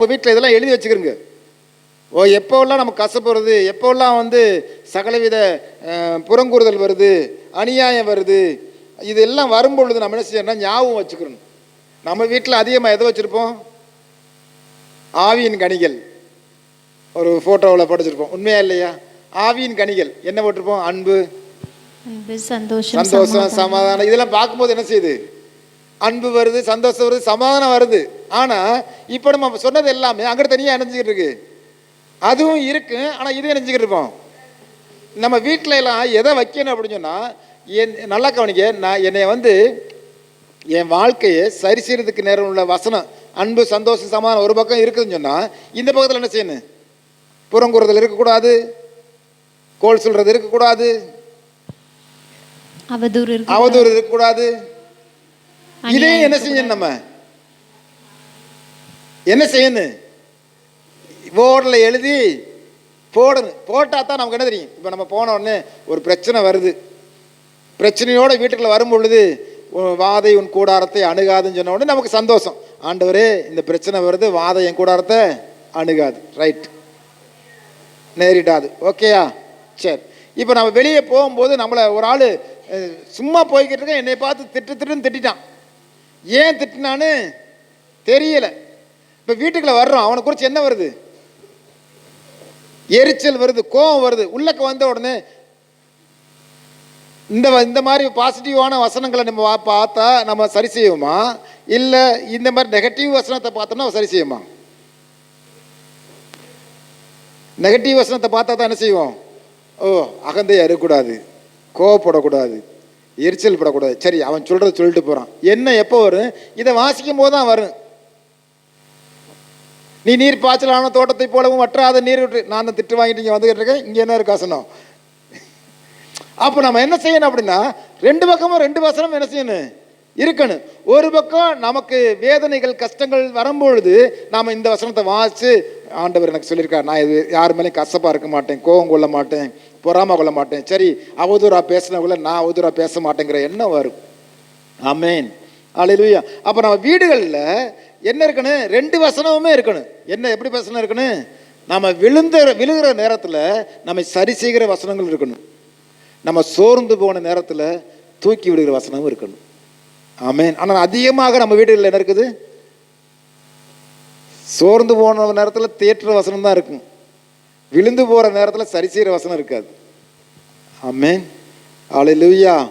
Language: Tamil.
உங்கள் வீட்டில் இதெல்லாம் எழுதி வச்சுக்கிறோங்க ஓ எப்போல்லாம் நம்ம கசப்புறது எப்போல்லாம் வந்து சகலவித புறங்கூறுதல் வருது அநியாயம் வருது இதெல்லாம் வரும்பொழுது நம்ம என்ன செய்யணும்னா ஞாபகம் வச்சுக்கிறணும் நம்ம வீட்டில் அதிகமாக எதை வச்சுருப்போம்? ஆவியின் கனிகள். ஒரு ஃபோட்டோவில் போட்டுச்சிருப்போம் உண்மையா இல்லையா? ஆவியின் கனிகள். என்ன போட்டிருப்போம்? அன்பு. சந்தோஷம். சமாதானம். இதெல்லாம் பார்க்கும்போது என்ன செய்யுது? அன்பு வருது சந்தோஷம் வருது சமாதானம் வருது. ஆனால் இப்போ நம்ம சொன்னது எல்லாமே அங்கிட்ட தனியாக இணைஞ்சிக்கிட்டு இருக்கு. அதுவும் இருக்கு ஆனால் இது இணைஞ்சிக்கிட்டு இருப்போம். நம்ம வீட்டில எல்லாம் எதை வைக்கணும் அப்படின்னு சொன்னால் என் நல்லா கவனிக்க நான் என்னை வந்து என் வாழ்க்கையை சரி செய்யறதுக்கு நேரம் உள்ள வசனம் அன்பு சந்தோஷம் சமாதானம் ஒரு பக்கம் இருக்குதுன்னு சொன்னால் இந்த பக்கத்தில் என்ன செய்யணும்? புறங்குறதுல இருக்கக்கூடாது. கோல் சொல்கிறது இருக்கக்கூடாது. அவதூறு இருக்கு அவதூறு இருக்கக்கூடாது. இதே என்ன செய்யணும் நம்ம? என்ன செய்யணும் போர்டில் எழுதி போடணும் போட்டால் தான் நமக்கு என்ன தெரியும்? இப்போ நம்ம போன உடனே ஒரு பிரச்சனை வருது. பிரச்சனையோட வீட்டுக்குள்ள வரும் பொழுது உன் வாதை உன் கூடாரத்தை அணுகாதுன்னு சொன்ன உடனே நமக்கு சந்தோஷம். ஆண்டவரே இந்த பிரச்சனை வருது. வாதை என் கூடாரத்தை அணுகாது. ரைட். நேரிடாது. ஓகேயா? சரி. இப்போ நம்ம வெளியே போகும்போது நம்மளை ஒரு ஆள் சும்மா போய்கிட்டு இருக்க என்னை பார்த்து திட்டு திட்டுன்னு திட்டிட்டான். ஏன் திட்டினான்னு தெரியல. இப்போ வீட்டுக்குள்ள வர்றோம் அவனை குறித்து என்ன வருது? எரிச்சல் வருது கோபம் வருது. உள்ளக்க வந்த உடனே இந்த வ- இந்த மாதிரி பாசிட்டிவான வசனங்களை நம்ம பார்த்தா நம்ம சரி செய்வோமா? இல்லை இந்த மாதிரி நெகட்டிவ் வசனத்தை பார்த்தோம்னா சரி செய்யுமா? நெகட்டிவ் வசனத்தை பார்த்தா தான் என்ன செய்வோம்? ஓ அகந்தையா இருக்கக்கூடாது கோவப்படக்கூடாது. எரிச்சல் படக்கூடாது. சரி அவன் சொல்கிறத சொல்லிட்டு போகிறான் என்ன எப்போ வரும்? இதை வாசிக்கும் போது தான் வரும். நீ நீர் பாய்ச்சலான தோட்டத்தை போலவும் வற்றாத நீர் விட்டு நான் அந்த திட்டு வாங்கிட்டு இங்கே வந்துக்கிட்டு இருக்கேன். இங்கே என்ன இருக்காசனம் அப்போ நம்ம என்ன செய்யணும் அப்படின்னா ரெண்டு பக்கமும் ரெண்டு வசனம் என்ன செய்யணும்? இருக்கணும். ஒரு பக்கம் நமக்கு வேதனைகள் கஷ்டங்கள் வரும்பொழுது நாம் இந்த வசனத்தை வாசித்து ஆண்டவர் எனக்கு சொல்லியிருக்கார் நான் இது யார் மேலேயும் கசப்பாக இருக்க மாட்டேன் கோவம் கொள்ள மாட்டேன் பொறாம கொள்ள மாட்டேன். சரி அவதூறாக பேசினவங்கள நான் அவதூறாக பேச மாட்டேங்கிற எண்ணம் வரும். ஆமேன் அலையிலுயா அப்போ நம்ம வீடுகளில் என்ன இருக்கணும்? ரெண்டு வசனமுமே இருக்கணும். என்ன எப்படி வசனம் இருக்கணும்? நம்ம விழுந்த விழுகிற நேரத்தில் நம்ம சரி செய்கிற வசனங்கள் இருக்கணும். நம்ம சோர்ந்து போன நேரத்தில் தூக்கி விடுகிற வசனமும் இருக்கணும். ஆமேன் ஆனால் அதிகமாக நம்ம வீடுகளில் என்ன இருக்குது? சோர்ந்து போன நேரத்தில் தேற்றுற வசனம் தான் இருக்கும். விழுந்து போகிற நேரத்தில் சரி செய்கிற வசனம் இருக்காது. ஆமேன். அலையிலுயா